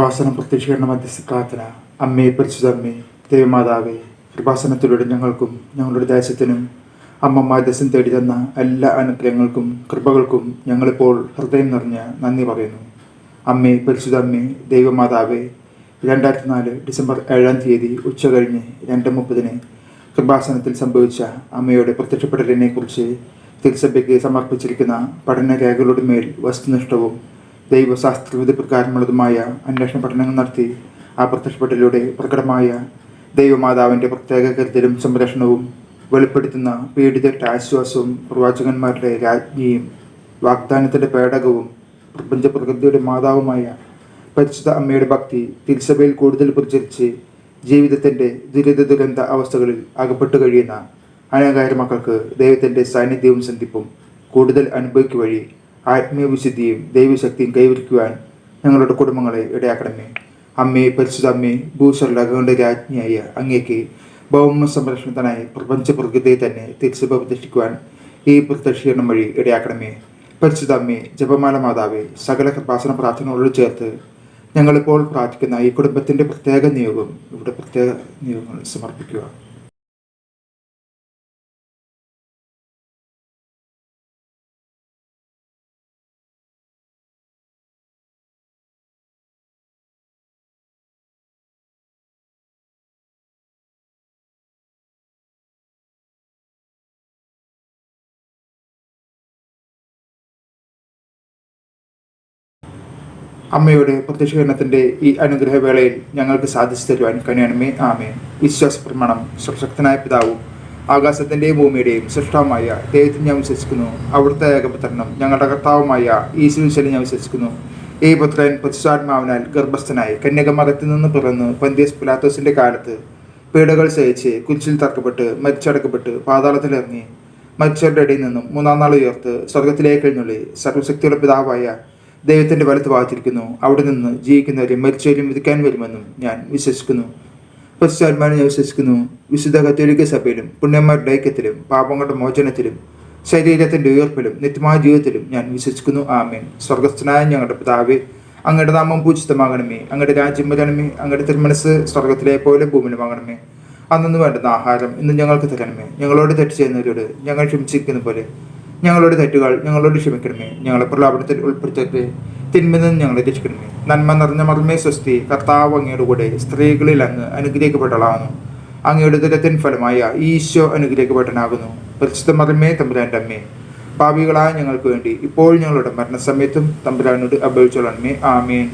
കൃപാസനം പ്രത്യക്ഷീകരണ മധ്യസ്ഥ പ്രാർത്ഥന. അമ്മേ പരിശുദ്ധമ്മേ ദേവമാതാവേ കൃപാസനത്തിലൂടെ ഞങ്ങൾക്കും ഞങ്ങളുടെ ദേശത്തിനും അമ്മ ദേശം തേടി തന്ന എല്ലാ അനുഗ്രഹങ്ങൾക്കും കൃപകൾക്കും ഞങ്ങളിപ്പോൾ ഹൃദയം നിറഞ്ഞ് നന്ദി പറയുന്നു. അമ്മേ പരിശുദ്ധ അമ്മേ ദൈവമാതാവേ രണ്ടായിരത്തി നാല് ഡിസംബർ ഏഴാം തീയതി ഉച്ച കഴിഞ്ഞ് രണ്ട് മുപ്പതിന് കൃപാസനത്തിൽ സംഭവിച്ച അമ്മയുടെ പ്രത്യക്ഷപ്പെടലിനെ കുറിച്ച് തിരുസഭയ്ക്ക് സമർപ്പിച്ചിരിക്കുന്ന പഠനരേഖകളുടെ മേൽ വസ്തുനിഷ്ഠവും ദൈവശാസ്ത്രവിധി പ്രകാരമുള്ളതുമായ അന്വേഷണ പഠനങ്ങൾ നടത്തി ആ പ്രത്യക്ഷപ്പെടലിലൂടെ പ്രകടമായ ദൈവമാതാവിന്റെ പ്രത്യേക കരുതലും സംരക്ഷണവും വെളിപ്പെടുത്തുന്ന പീഡിതരുടെ ആശ്വാസവും പ്രവാചകന്മാരുടെ രാജ്ഞിയും വാഗ്ദാനത്തിന്റെ പേടകവും പ്രപഞ്ച പ്രകൃതിയുടെ മാതാവുമായ പരിശുദ്ധ അമ്മയുടെ ഭക്തി തിരുസഭയിൽ കൂടുതൽ പ്രചരിച്ച് ജീവിതത്തിന്റെ ദുരിത ദുരന്ത അവസ്ഥകളിൽ അകപ്പെട്ടു കഴിയുന്ന അനേകായിരം മക്കൾക്ക് ദൈവത്തിന്റെ സാന്നിധ്യവും സന്ധിപ്പും കൂടുതൽ അനുഭവിക്കുക വഴി ആത്മീയ വിശുദ്ധിയും ദൈവശക്തിയും കൈവരിക്കുവാൻ ഞങ്ങളുടെ കുടുംബങ്ങളെ ഇടയാക്കണമേ. അമ്മേ പരിശുദ്ധ അമ്മേ ഭൂസ്വർലകളുടെ രാജ്ഞിയായ അങ്ങേക്ക് ഭൗമ സംരക്ഷണത്തിനായി പ്രപഞ്ച പ്രകൃതിയെ തന്നെ തിരിച്ചു പ്രതിഷ്ഠിക്കുവാൻ ഈ പ്രത്യക്ഷീകരണം വഴി ഇടയാക്കണമേ. പരിശുദ്ധ അമ്മേ ജപമാല മാതാവേ സകല കൃപാസന പ്രാർത്ഥനകളോട് ചേർത്ത് ഞങ്ങളിപ്പോൾ പ്രാർത്ഥിക്കുന്ന ഈ കുടുംബത്തിന്റെ പ്രത്യേക നിയോഗം ഇവിടെ പ്രത്യേക നിയോഗങ്ങൾ സമർപ്പിക്കുക. അമ്മയുടെ പ്രത്യക്ഷീകരണത്തിന്റെ ഈ അനുഗ്രഹവേളയിൽ ഞങ്ങൾക്ക് സാധിച്ചു തരുവാൻ കനിയണമേ ആമേ വിശ്വാസ പ്രമാണം സർശക്തനായ പിതാവും ആകാശത്തിന്റെയും ഭൂമിയുടെയും സൃഷ്ടാവുമായ ദൈവത്തിൽ ഞാൻ വിശ്വസിക്കുന്നു. അവിടുത്തെ ഏകപുത്രനും ഞങ്ങളുടെ കർത്താവുമായ ഈശുവിശലി ഞാൻ വിശ്വസിക്കുന്നു. ഈ പുത്രൻ പരിശുദ്ധാത്മാവിനാൽ ഗർഭസ്ഥനായി കന്യകമരത്തിൽ നിന്ന് പിറന്ന് പന്തിയസ് പുലാത്തോസിന്റെ കാലത്ത് പീഡകൾ സഹിച്ച് കുരിശിൽ തറക്കപ്പെട്ട് മരിച്ചടക്കപ്പെട്ട് പാതാളത്തിലിറങ്ങി മരിച്ചവരുടെ ഇടയിൽ നിന്നും മൂന്നാം നാൾ ഉയർത്ത് സ്വർഗത്തിലേക്ക് എഴുന്നള്ളി സർവശക്തിയുടെ പിതാവായ ദൈവത്തിന്റെ വലത്ത് ഭാഗത്തിരിക്കുന്നു. അവിടെ നിന്ന് ജീവിക്കുന്നവരെ മരിച്ചവരും വിധിക്കാൻ വരുമെന്നും ഞാൻ വിശ്വസിക്കുന്നു. പരിശുദ്ധാത്മാവിനെ ഞാൻ വിശ്വസിക്കുന്നു. വിശുദ്ധ കത്തോലിക്ക സഭയിലും പുണ്യന്മാരുടെ ഐക്യത്തിലും പാപങ്ങളുടെ മോചനത്തിലും ശരീരത്തിന്റെ ഉയർപ്പിലും നിത്യമായ ജീവിതത്തിലും ഞാൻ വിശ്വസിക്കുന്നു. ആമേൻ. സ്വർഗസ്ഥനായ ഞങ്ങളുടെ പിതാവേ അങ്ങയുടെ നാമം പൂജിതമാകണമേ. അങ്ങയുടെ രാജ്യം വരണമേ. അങ്ങയുടെ തിരുമനസ് സ്വർഗത്തിലെ പോലെ ഭൂമിയിലുമാകണമേ അന്നു വേണ്ടുന്ന ആഹാരം ഇന്ന് ഞങ്ങൾക്ക് തരണമേ. ഞങ്ങളോട് തെറ്റ് ചെയ്യുന്നവരോട് ഞങ്ങൾ ക്ഷമിച്ചിരിക്കുന്ന പോലെ ഞങ്ങളുടെ തെറ്റുകൾ ഞങ്ങളോട് ക്ഷമിക്കണമേ. ഞങ്ങളെ പ്രലാപനത്തിൽ ഉൾപ്പെടുത്തരുത്. തിന്മയിൽ നിന്ന് ഞങ്ങളെ രക്ഷിക്കണമേ. നന്മ നിറഞ്ഞ മർമ്മേ സ്വസ്തി കർത്താവ് അങ്ങയുടെ കൂടെ സ്ത്രീകളിൽ അങ്ങ് അനുഗ്രഹിക്കപ്പെട്ടളാകുന്നു അങ്ങയുടെ ദുരത്തിൻ ഫലമായ ഈശോ അനുഗ്രഹിക്കപ്പെട്ടനാകുന്നു പരിശുദ്ധ മർമ്മേ തമ്പുരാന്റെ അമ്മേ. പാപികളായ ഞങ്ങൾക്ക് വേണ്ടി ഇപ്പോൾ ഞങ്ങളുടെ മരണസമയത്തും തമ്പുരാനോട് അപേക്ഷിച്ചോളണമേ. ആമേൻ.